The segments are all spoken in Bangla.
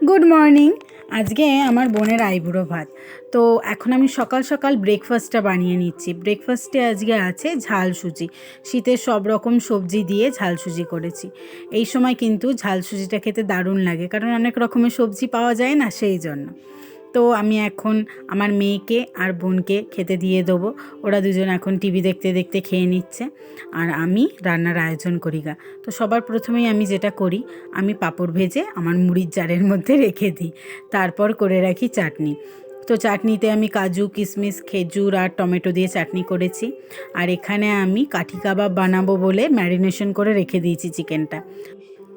Good morning. আজকে আমার বোনের আইবুড়ো ভাত। তো এখন আমি সকাল সকাল ব্রেকফাস্টটা বানিয়ে নিচ্ছি। ব্রেকফাস্টে আজকে আছে ঝাল সুজি। শীতের সব রকম সবজি দিয়ে ঝাল সুজি করেছি। এই সময় কিন্তু ঝাল সুজিটা খেতে দারুণ লাগে, কারণ অনেক রকমের সবজি পাওয়া যায় না, সেই জন্য। তো আমি এখন আমার মেয়েকে আর বোনকে খেতে দিয়ে দেবো। ওরা দুজন এখন টিভি দেখতে দেখতে খেয়ে নিচ্ছে। আর আমি রান্নার আয়োজন করি গা। তো সবার প্রথমেই আমি যেটা করি, আমি পাঁপড় ভেজে আমার মুড়ির জারের মধ্যে রেখে দিই। তারপর করে রাখি চাটনি। তো চাটনিতে আমি কাজু কিশমিশ খেজুর আর টমেটো দিয়ে চাটনি করেছি। আর এখানে আমি কাঠি কাবাব বানাবো বলে ম্যারিনেশন করে রেখে দিয়েছি চিকেনটা।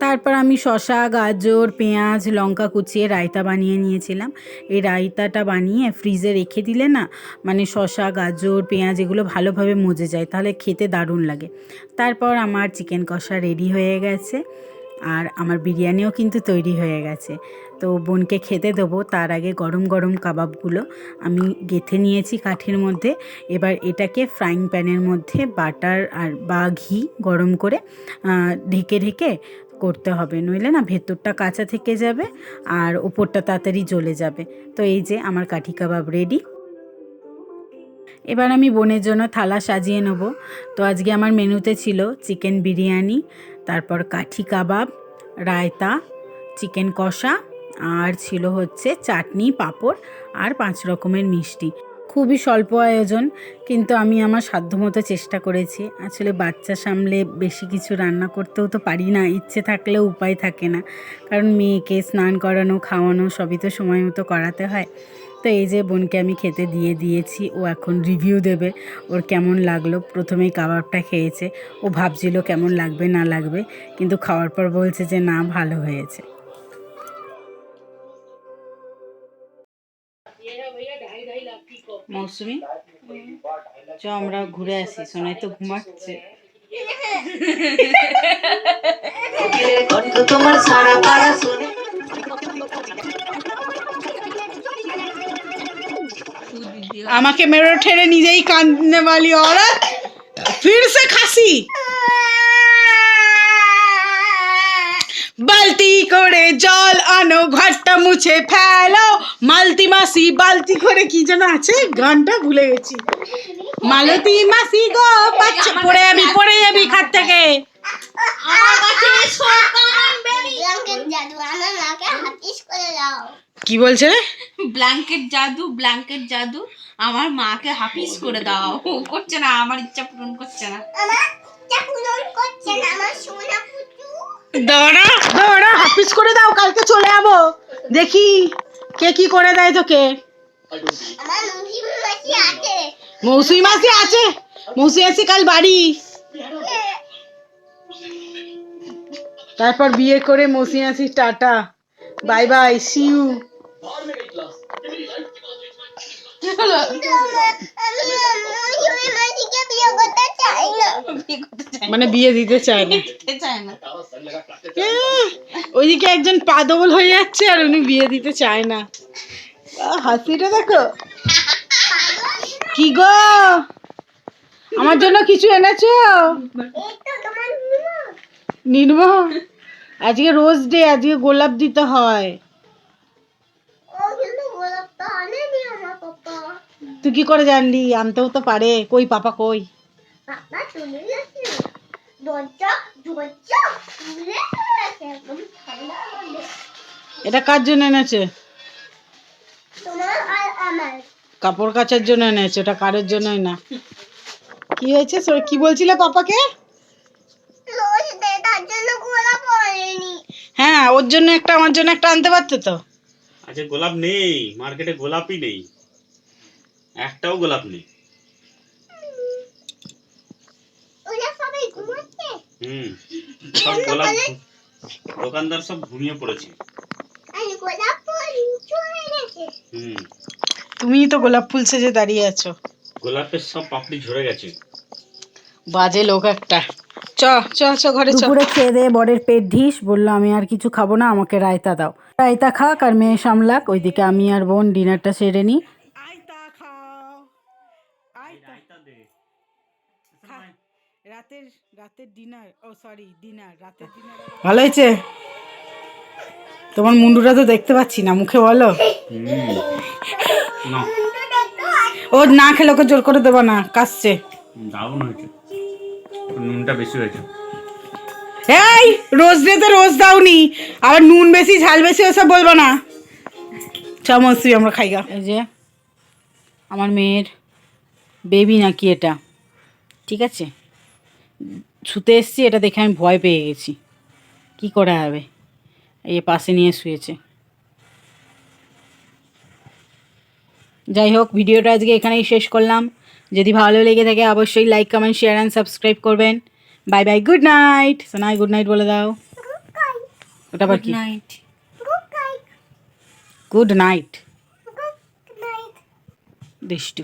তারপর আমি শশা গাজর, পেঁয়াজ, লঙ্কা কুচিয়ে রায়তা বানিয়ে নিয়েছিলাম। এই রায়তাটা বানিয়ে ফ্রিজে রেখে দিলে না মানে শশা গাজর, পেঁয়াজ এগুলো ভালোভাবে মজে যায়, তাহলে খেতে দারুণ লাগে। তারপর আমার চিকেন কষা রেডি হয়ে গেছে, আর আমার বিরিয়ানিও কিন্তু তৈরি হয়ে গেছে। তো বোনকে খেতে দেবো, তার আগে গরম গরম কাবাবগুলো আমি গেথে নিয়েছি কাঠের মধ্যে। এবার এটাকে ফ্রাইং প্যানের মধ্যে বাটার আর বা ঘি গরম করে ঢেকে ঢেকে করতে হবে, নইলে না ভেতরটা কাঁচা থেকে যাবে আর ওপরটা তাড়াতাড়ি জ্বলে যাবে। তো এই যে আমার কাঠি কাবাব রেডি এবার আমি বোনের জন্য থালা সাজিয়ে নেব। তো আজকে আমার মেনুতে ছিল চিকেন বিরিয়ানি, তারপর কাঠি কাবাব, রায়তা, চিকেন কষা, আর ছিল হচ্ছে চাটনি, পাঁপড়, আর পাঁচ রকমের মিষ্টি। খুবই স্বল্প আয়োজন, কিন্তু আমি আমার সাধ্যমতো চেষ্টা করেছি। আসলে বাচ্চা সামলে বেশি কিছু রান্না করতেও তো পারি না, ইচ্ছে থাকলেও উপায় থাকে না। কারণ মেয়েকে স্নান করানো, খাওয়ানো সবই তো সময় মতো করাতে হয়। তো এই যে বোনকে আমি খেতে দিয়ে দিয়েছি, ও এখন রিভিউ দেবে, ওর কেমন লাগল। প্রথমেই কাবাবটা খেয়েছে, ও ভাবছিল কেমন লাগবে, না লাগবে, কিন্তু খাওয়ার পর বলছে যে না, ভালো হয়েছে। মৌসুমি চ আমরা ঘুরে আসি সোনাই তো ঘুমাচ্ছে কণ্ঠ তোমার সারা পাড়া শুনে আমাকে মেরো ঠেলে নিজেই কাঁদনে वाली औरत फिर से खांसी বালতি করে জল আনো ঘরটা মুছে ফেলো মালতি মাসি বালতি করে কি যেন আছে? গানটা ভুলে গেছি। মালতি মাসি গো বাচ্চা পড়ে যাবি পড়ে যাবি খাট থেকে। কি বলছে? রে ব্ল্যাঙ্কেট জাদু ব্ল্যাঙ্কেট জাদু আমার মাকে হাফিস করে দাও। ও করছে না আমার ইচ্ছা পূরণ করছে না। দাঁড়া দাঁড়া হাফিস করে দাও কালকে চলে যাব। দেখি। কে কি করে দেয় তোকে? মৌসুমি মাসি আছে। মৌসুমি মাসি কাল বাড়ি। তারপর বিয়ে করে মৌসুমি মাসি টাটা। বাই বাই সিউ কিন্তু মানে বিয়ে দিতে চায় না। দিতে চায় না। এহ, ওইদিকে একজন পা ডবল হয়ে যাচ্ছে আর উনি বিয়ে দিতে চায় না। হাসিটা দেখো। কি গো? আমার জন্য কিছু এনেছো? এই তো তোমার মুখ। নির্ম আজকে রোজ ডে আজকে গোলাপ দিতে হয়। তুই কি করে জানলি? আনতেও তো পারে। কই পাপা কই? পাপা চলে গেছে দরজা দরজা খুলে গেছে একদম ঠান্ডা মধ্যে এটা কার জন্য এনেছে? তোমার আর আমার কাপড় কাচার জন্য এনেছে এটা কারোর জন্যই না। কি হয়েছে? কি বলছিলে পাপাকে? হ্যাঁ ওর জন্য একটা, আমার জন্য একটা আনতে পারতো তো? আচ্ছা গোলাপ নেই, মার্কেটে গোলাপই নেই। একটাও গোলাপ নেই ওরা সবাই ঘুমাচ্ছে হুম সব গোলাপ দোকানদার সব ঘুমিয়ে পড়েছে। হুম। তুমিই তো গোলাপ ফুল সেজে দাঁড়িয়ে আছো। গোলাপের সব পাপড়ি ঝরে গেছে। বাজে লোক একটা। চ চ চ ঘরে চ। দুপুরে খেয়ে দিয়ে বরের পেট ঢিস বলল আমি আর কিছু খাব না আমাকে রায়তা দাও। রায়তা খাক আর মেয়ে সামলাক ওইদিকে আমি আর বোন ডিনারটা সেরে নিই। রাতের রাতের ডিনার ও সরি ডিনার রাতের ডিনার ভালো হয়েছে? তোমার মুন্ডুটা তো দেখতে পাচ্ছি না মুখে বলো। না। ও না খেলে ওকে জোর করে দেবো না কাশছে। দারুণ হয়েছে। নুনটা বেশি হয়েছে। এই রোজ ডেতে রোজ দাওনি। আবার নুন বেশি ঝাল বেশি ওসব বলব না। চামচি আমরা খাইগা এই যে আমার মেয়ের বেবি নাকি এটা? ঠিক আছে? শুতে এসছি এটা দেখে আমি ভয় পেয়ে গেছি। কি করা হবে এই পাশে নিয়ে শুয়েছে। যাই হোক ভিডিওটা আজকে এখানেই শেষ করলাম। যদি ভালো লেগে থাকে অবশ্যই like comment share and subscribe করবেন। Bye bye good night Sonai good night বলে দাও। ওটা আবার কি? Night good night Good night. দুষ্টু।